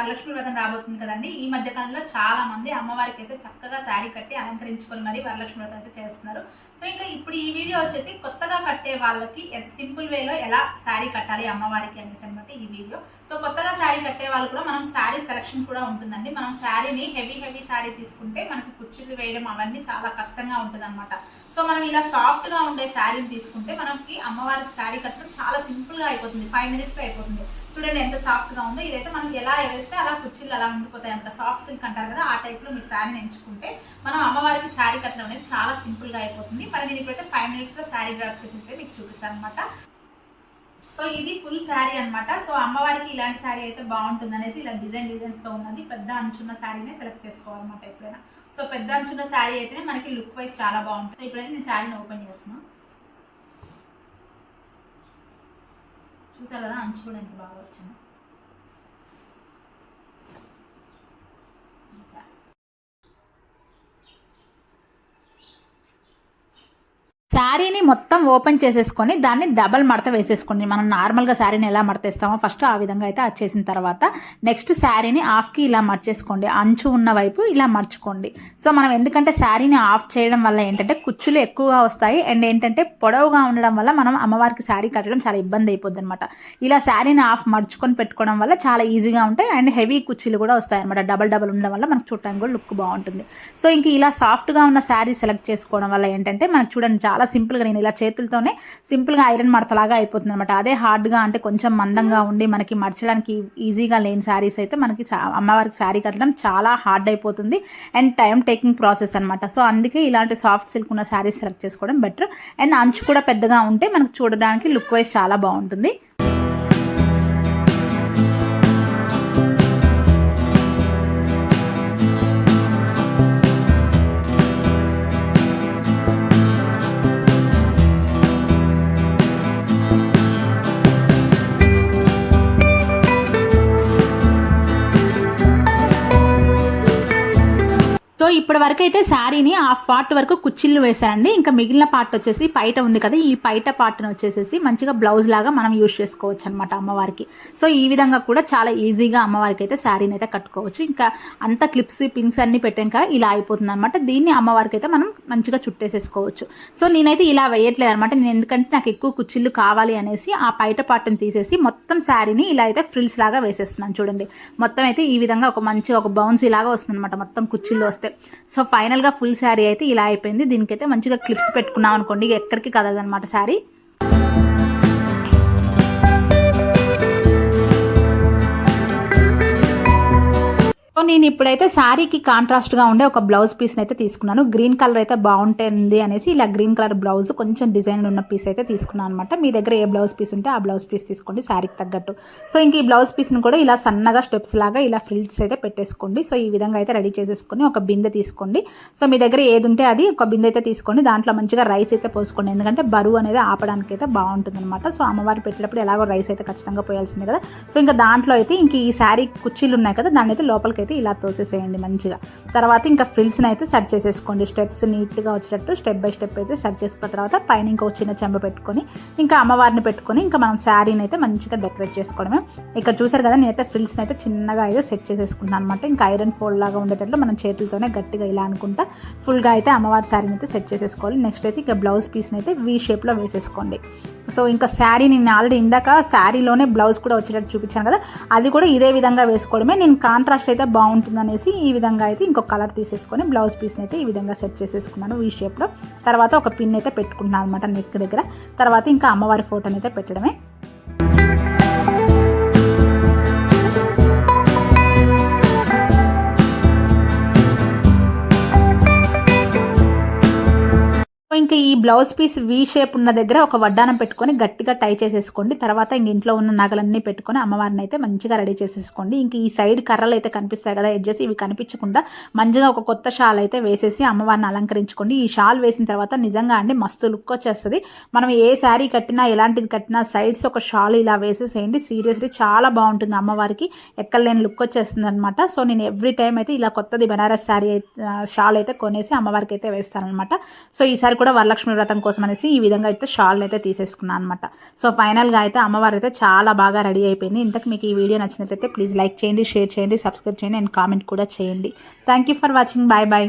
వరలక్ష్మి వ్రతం రాబోతుంది కదండి. ఈ మధ్య కాలంలో చాలా మంది అమ్మవారికి అయితే చక్కగా శారీ కట్టి అలంకరించుకొని మరి వరలక్ష్మి వ్రతం అయితే చేస్తున్నారు. సో ఇంకా ఇప్పుడు ఈ వీడియో వచ్చేసి కొత్తగా కట్టే వాళ్ళకి సింపుల్ వేలో ఎలా శారీ కట్టాలి అమ్మవారికి అనేసి అనమాట ఈ వీడియో. సో కొత్తగా శారీ కట్టే వాళ్ళు కూడా మనం శారీ సెలక్షన్ కూడా ఉంటుందండి. మనం శారీని హెవీ హెవీ శారీ తీసుకుంటే మనకి కుర్చీలు వేయడం అవన్నీ చాలా కష్టంగా ఉంటుంది సో మనం ఇలా సాఫ్ట్గా ఉండే శారీని తీసుకుంటే మనకి అమ్మవారికి శారీ కట్టడం చాలా సింపుల్గా అయిపోతుంది. ఫైవ్ మినిట్స్లో అయిపోతుంది. చూడండి ఎంత సాఫ్ట్గా ఉందో. ఇదైతే మనం ఎలా వేస్తే అలా కుర్చీలు అలా ఉండిపోతాయి. అనమాట సాఫ్ట్ సిల్క్ అంటారు కదా ఆ టైప్లో మీరు శారీని ఎంచుకుంటే మనం అమ్మవారికి శారీ కట్టడం అనేది చాలా సింపుల్గా అయిపోతుంది. మరి నేను ఇప్పుడైతే ఫైవ్ మినిట్స్లో శారీ డ్రాప్ చేసి ఉంటే మీకు చూపిస్తాను అనమాట సో ఇది ఫుల్ శారీ అన్నమాట. సో అమ్మవారికి ఇలాంటి శారీ అయితే బాగుంటుంది అనేసి ఇలా డిజైన్ డిజైన్స్తో ఉన్నది. పెద్ద అంచున్న శారీనే సెలెక్ట్ చేసుకోవాలన్నమాట ఎప్పుడైనా. సో పెద్ద అంచున్న శారీ అయితేనే మనకి లుక్ వైజ్ చాలా బాగుంటుంది. సో ఇప్పుడైతే నేను శారీని ఓపెన్ చేస్తున్నాను చూసారు కదా అంచు కూడా ఎంత బాగా వచ్చింది ఈ శారీ. శారీని మొత్తం ఓపెన్ చేసేసుకొని దాన్ని డబల్ మడత వేసేసుకోండి. మనం నార్మల్గా శారీని ఎలా మడతేస్తామో ఫస్ట్ ఆ విధంగా అయితే అది చేసిన తర్వాత నెక్స్ట్ శారీని ఆఫ్కి ఇలా మర్చేసుకోండి. అంచు ఉన్న వైపు ఇలా మర్చుకోండి. సో మనం ఎందుకంటే శారీని ఆఫ్ చేయడం వల్ల ఏంటంటే కుచ్చులు ఎక్కువగా వస్తాయి. అండ్ ఏంటంటే పొడవుగా ఉండడం వల్ల మనం అమ్మవారికి శారీ కట్టడం చాలా ఇబ్బంది అయిపోద్ది అనమాట ఇలా శారీని ఆఫ్ మర్చుకొని పెట్టుకోవడం వల్ల చాలా ఈజీగా ఉంటాయి. అండ్ హెవీ కుచ్చులు కూడా వస్తాయి అనమాట డబల్ డబల్ ఉండడం వల్ల మనకు చూడటానికి కూడా లుక్ బాగుంటుంది. సో ఇంక ఇలా సాఫ్ట్గా ఉన్న శారీ సెలెక్ట్ చేసుకోవడం వల్ల ఏంటంటే మనకు చూడండి చాలా సింపుల్గా నేను ఇలా చేతులతోనే సింపుల్గా ఐరన్ మడతలాగా అయిపోతుంది అనమాట అదే హార్డ్గా అంటే కొంచెం మందంగా ఉండి మనకి మర్చడానికి ఈజీగా లేని శారీస్ అయితే మనకి అమ్మవారికి శారీ కట్టడం చాలా హార్డ్ అయిపోతుంది అండ్ టైం టేకింగ్ ప్రాసెస్ అనమాట సో అందుకే ఇలాంటి సాఫ్ట్ సిల్క్ ఉన్న శారీస్ సెలెక్ట్ చేసుకోవడం బెటర్. అండ్ అంచు కూడా పెద్దగా ఉంటే మనకు చూడడానికి లుక్ వైజ్ చాలా బాగుంటుంది. ఇప్పటి వరకు అయితే శారీని హాఫ్ పార్ట్ వరకు కుచ్చిళ్ళు వేశారండి. ఇంకా మిగిలిన పార్ట్ వచ్చేసి పైట ఉంది కదా ఈ పైట పార్ట్ని వచ్చేసేసి మంచిగా బ్లౌజ్ లాగా మనం యూజ్ చేసుకోవచ్చు అనమాట అమ్మవారికి. సో ఈ విధంగా కూడా చాలా ఈజీగా అమ్మవారికి అయితే శారీని అయితే కట్టుకోవచ్చు. ఇంకా అంత క్లిప్స్ పిన్స్ అన్ని పెట్టాక ఇలా అయిపోతుంది అనమాట దీన్ని అమ్మవారికి అయితే మనం మంచిగా చుట్టేసేసుకోవచ్చు. సో నేనైతే ఇలా వేయట్లేదు అనమాట నేను ఎందుకంటే నాకు ఎక్కువ కుచ్చిళ్ళు కావాలి అనేసి ఆ పైట పార్ట్ని తీసేసి మొత్తం శారీని ఇలా అయితే ఫ్రిల్స్ లాగా వేసేస్తున్నాను చూడండి. మొత్తం అయితే ఈ విధంగా ఒక మంచి ఒక బౌన్సీ లాగా వస్తుంది అనమాట మొత్తం కుచ్చిళ్ళు వస్తే. సో ఫైనల్గా ఫుల్ శారీ అయితే ఇలా అయిపోయింది. దీనికైతే మంచిగా క్లిప్స్ పెట్టుకున్నాం అనుకోండి. ఇక ఎక్కడికి కదలదనమాట శారీ. నేను ఇప్పుడైతే శారీకి కాంట్రాస్ట్గా ఉండే ఒక బ్లౌజ్ పీస్ని అయితే తీసుకున్నాను. గ్రీన్ కలర్ అయితే బాగుంటుంది అనేసి ఇలా గ్రీన్ కలర్ బ్లౌజ్ కొంచెం డిజైన్ ఉన్న పీస్ అయితే తీసుకున్నాను అనమాట మీ దగ్గర ఏ బ్లౌజ్ పీస్ ఉంటే ఆ బ్లౌజ్ పీస్ తీసుకోండి శారీకి తగ్గట్టు. సో ఇంక ఈ బ్లౌజ్ పీస్ని కూడా ఇలా సన్నగా స్టెప్స్ లాగా ఇలా ఫ్రిల్స్ అయితే పెట్టేసుకోండి. సో ఈ విధంగా అయితే రెడీ చేసేసుకొని ఒక బిందె తీసుకోండి. సో మీ దగ్గర ఏది ఉంటే అది ఒక బిందె అయితే తీసుకోండి. దాంట్లో మంచిగా రైస్ అయితే పోసుకోండి. ఎందుకంటే బరువు అనేది ఆపడానికి అయితే బాగుంటుంది అనమాట సో అమ్మవారు పెట్టేటప్పుడు ఎలాగో రైస్ అయితే ఖచ్చితంగా పోయాల్సిందే కదా. సో ఇంకా దాంట్లో అయితే ఇంక ఈ శారీ కుర్చీలు ఉన్నాయి కదా దాన్ని అయితే లోపలికి అయితే ఇలా తోసేసేయండి మంచిగా. తర్వాత ఇంకా ఫ్రిల్స్ని అయితే సెట్ చేసేసుకోండి. స్టెప్స్ నీట్గా వచ్చేటట్టు స్టెప్ బై స్టెప్ అయితే సెట్ చేసుకున్న తర్వాత పైన ఇంకో చిన్న చెంబ పెట్టుకొని ఇంకా అమ్మవారిని పెట్టుకొని ఇంకా మనం శారీని అయితే మంచిగా డెకరేట్ చేసుకోవడమే. ఇక్కడ చూసారు కదా నేనైతే ఫ్రిల్స్ని అయితే చిన్నగా అయితే సెట్ చేసేసుకున్నాను అనమాట ఇంకా ఐరన్ ఫోల్డ్ లాగా ఉండేటట్లు మనం చేతులతోనే గట్టిగా ఇలా అనుకుంటా ఫుల్గా అయితే అమ్మవారి శారీని అయితే సెట్ చేసేసుకోవాలి. నెక్స్ట్ అయితే ఇంకా బ్లౌజ్ పీస్ని అయితే వీ షేప్లో వేసేసుకోండి. సో ఇంకా శారీ నేను ఆల్రెడీ ఇందాక శారీలోనే బ్లౌజ్ కూడా వచ్చేటట్టు చూపించాను కదా అది కూడా ఇదే విధంగా వేసుకోవడమే. నేను కాంట్రాస్ట్ అయితే బాగుంటుంది అనేసి ఈ విధంగా అయితే ఇంకొక కలర్ తీసేసుకొని బ్లౌజ్ పీస్ని అయితే ఈ విధంగా సెట్ చేసేసుకున్నాను ఈ షేప్లో. తర్వాత ఒక పిన్ అయితే పెట్టుకుంటున్నాను అనమాట నెక్ దగ్గర. తర్వాత ఇంకా అమ్మవారి ఫోటోని అయితే పెట్టడమే. ఇంకా ఈ బ్లౌజ్ పీస్ వీ షేప్ ఉన్న దగ్గర ఒక వడ్డానం పెట్టుకొని గట్టిగా టై చేసేసుకోండి. తర్వాత ఇంక ఇంట్లో ఉన్న నగలన్నీ పెట్టుకొని అమ్మవారిని అయితే మంచిగా రెడీ చేసేసుకోండి. ఇంక ఈ సైడ్ కర్రలు అయితే కనిపిస్తాయి కదా ఎడ్జెస్ ఇవి కనిపించకుండా మంచిగా ఒక కొత్త షాల్ అయితే వేసేసి అమ్మవారిని అలంకరించుకోండి. ఈ షాల్ వేసిన తర్వాత నిజంగా అండి మస్తు లుక్ వచ్చేస్తుంది. మనం ఏ శారీ కట్టినా ఎలాంటిది కట్టినా సైడ్స్ ఒక షాల్ ఇలా వేసేసేయండి. సీరియస్లీ చాలా బాగుంటుంది అమ్మవారికి. ఎక్కడలేని లుక్ వచ్చేస్తుంది అనమాట సో నేను ఎవ్రీ టైం అయితే ఇలా కొత్తది బనారస్ శారీ షాల్ అయితే కొనేసి అమ్మవారికి అయితే వేస్తాను అనమాట సో ఈసారి కూడా వరలక్ష్మి వ్రతం కోసం అనేసి ఈ విధంగా అయితే షాల్ అయితే తీసేసుకున్నాను అనమాట సో ఫైనల్గా అయితే అమ్మవారు అయితే చాలా బాగా రెడీ అయిపోయింది. ఇంతకు మీకు ఈ వీడియో నచ్చినట్లయితే ప్లీజ్ లైక్ చేయండి షేర్ చేయండి సబ్స్క్రైబ్ చేయండి అండ్ కామెంట్ కూడా చేయండి. Thank you for watching. Bye bye.